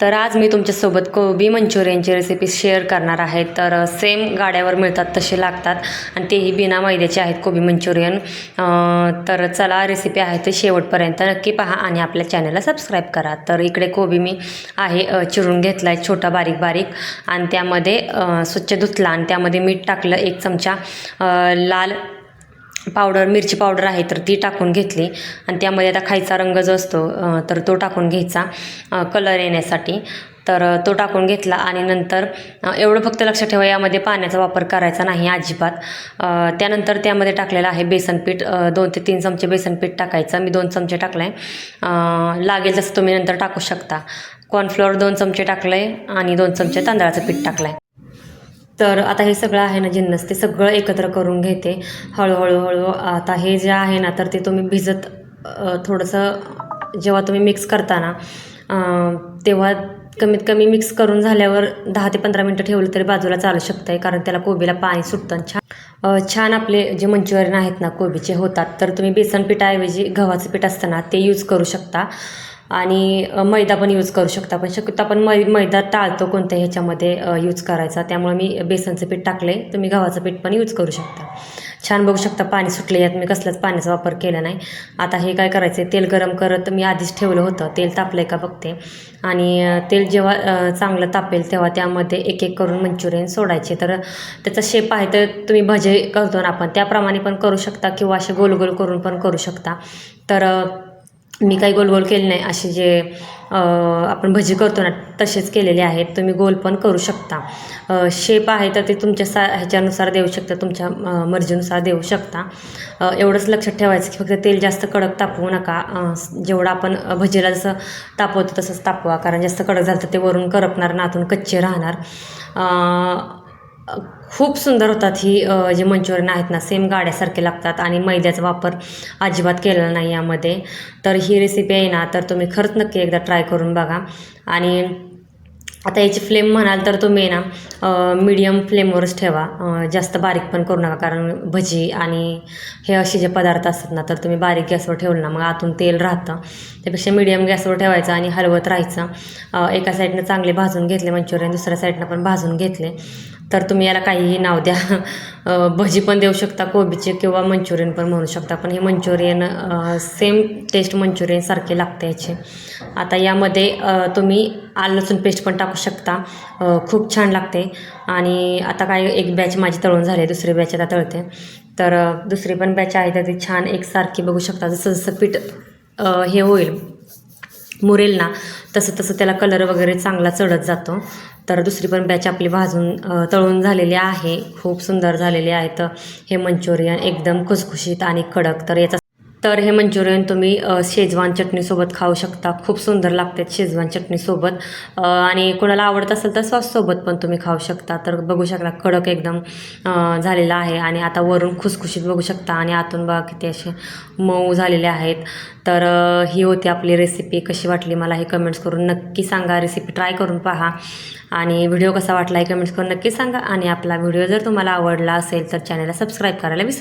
तर आज मी तुमच्यासोबत कोबी मंचुरियनची रेसिपी शेअर करणार आहे. तर सेम गाड्यावर मिळतात तसे लागतात. आणि तेही बिना मैद्याचे आहेत कोबी मंचुरियन. तर चला रेसिपी आहे ते शेवटपर्यंत नक्की पहा आणि आपल्या चॅनलला सबस्क्राईब करा. तर इकडे कोबी मी आहे चिरून घेतला आहे छोटा बारीक बारीक. आणि त्यामध्ये स्वच्छ धुतला आणि त्यामध्ये मीठ टाकलं एक चमचा लाल पावडर मिरची पावडर आहे तर ती टाकून घेतली. आणि त्यामध्ये आता खायचा रंग जो असतो तर तो टाकून घ्यायचा कलर येण्यासाठी. तर तो टाकून घेतला आणि नंतर एवढं फक्त लक्षात ठेवा यामध्ये पाण्याचा वापर करायचा नाही अजिबात. त्यानंतर त्यामध्ये टाकलेलं आहे बेसनपीठ दोन ते तीन चमचे बेसनपीठ टाकायचं. मी दोन चमचे टाकलं आहे लागेल तसं तुम्ही नंतर टाकू शकता. कॉर्नफ्लोअर दोन चमचे टाकलं आहे आणि दोन चमचे तांदळाचं पीठ टाकलं आहे तर आता हे सगळं आहे ना जिन्नस ते सगळं एकत्र करून घेते. हळूहळू हळू आता हे जे आहे ना तर ते तुम्ही भिजत थोडंसं जेव्हा तुम्ही मिक्स करताना तेव्हा कमीत कमी मिक्स करून झाल्यावर दहा ते पंधरा मिनटं ठेवलं तरी बाजूला चालू शकतं आहे कारण त्याला कोबीला पाणी सुटतं आणि छान छान आपले जे मंचुरियन आहेत ना कोबीचे होतात तर तुम्ही बेसन पिठाऐवजी गव्हाचं पीठ असतं ना ते यूज करू शकता. आणि मैदा पण यूज करू शकता पण शक्यतो आपण मै मैदा टाळतो कोणत्याही ह्याच्यामध्ये यूज करायचा. त्यामुळे मी बेसनचं पीठ टाकले तुम्ही गव्हाचं पीठ पण यूज करू शकता. छान बघू शकता पाणी सुटले यात. मी कसलाच पाण्याचा वापर केला नाही. आता हे काय करायचं आहे तेल गरम करत मी आधीच ठेवलं होतं. तेल तापलं का बघते. आणि तेल जेव्हा चांगलं तापेल तेव्हा त्यामध्ये एक एक करून मंचुरियन सोडायचे. तर त्याचा शेप आहे तर तुम्ही भजे करतो ना आपण. त्याप्रमाणे पण करू शकता किंवा असे गोल गोल करून पण करू शकता. तर मी काही गोल गोल केले नाही. असे जे आपण भजी करतो ना तसेच केलेले आहेत. तुम्ही गोल पण करू शकता. शेप आहे तर ते तुमच्या सा ह्याच्यानुसार देऊ शकता तुमच्या मर्जीनुसार देऊ शकता. एवढंच लक्षात ठेवायचं की फक्त तेल जास्त कडक तापवू नका. जेवढं आपण भजीला जसं तापवतो तसंच तापवा. कारण जास्त कडक झालं तर ते वरून करपणार ना आतून कच्चे राहणार. खूप सुंदर होतात ही जे मंचुरियन आहेत ना सेम गाड्यासारखे लागतात आणि मैद्याचा वापर अजिबात केलेला नाही यामध्ये. तर ही रेसिपी आहे ना तर तुम्ही खरंच नक्की एकदा ट्राय करून बघा. आणि आता याची फ्लेम म्हणाल तर तुम्ही आहे ना मीडियम फ्लेमवरच ठेवा. जास्त बारीक पण करू नका कारण भजी आणि हे असे जे पदार्थ असतात ना तर तुम्ही बारीक गॅसवर ठेवलं ना मग आतून तेल राहतं. त्यापेक्षा मीडियम गॅसवर ठेवायचं आणि हलवत राहायचं. एका साईडनं चांगले भाजून घेतले मंचुरियन दुसऱ्या साईडनं पण भाजून घेतले. तर तुम्ही याला काहीही नाव द्या. भजी पण देऊ शकता कोबीचे किंवा मंचुरियन पण म्हणू शकता. पण हे मंचुरियन सेम टेस्ट मंचुरियनसारखे लागते याचे. आता यामध्ये तुम्ही आल लसूण पेस्ट पण टाकू शकता. खूप छान लागते. आणि आता काय एक बॅच माझी तळून झाली दुसरी बॅच आता तळते. तर दुसरी पण बॅच आहे तर ती छान एकसारखी बघू शकता. जसं जसं पीठ हे होईल मुरेल ना तसं तसं त्याला कलर वगैरे चांगला चढत जातो. तर दुसरी पण बॅच आपली भाजून तळून झालेली आहे. खूप सुंदर झालेली आहे. तर हे मंचुरियन एकदम खुसखुशीत आणि कडक. तर याचा तर हे मंचुरियन तुम्ही शेजवान चटणीसोबत खाऊ शकता. खूप सुंदर लागते शेजवान चटणीसोबत आणि कोणाला आवडत असेल तर सॉससोबत पण तुम्ही खाऊ शकता. तर बघू शकता कडक एकदम झालेला आहे. आणि आता वरून खुसखुशीत बघू शकता. आणि आतून बघा किती असे मऊ झालेले आहेत. तर ही होती आपली रेसिपी कशी वाटली मला हे कमेंट्स करून नक्की सांगा. रेसिपी ट्राय करून पहा. आणि व्हिडिओ कसा वाटला हे कमेंट्स करून नक्की सांगा. आणि आपला व्हिडिओ जर तुम्हाला आवडला असेल तर चॅनलला सबस्क्राईब करायला विसरू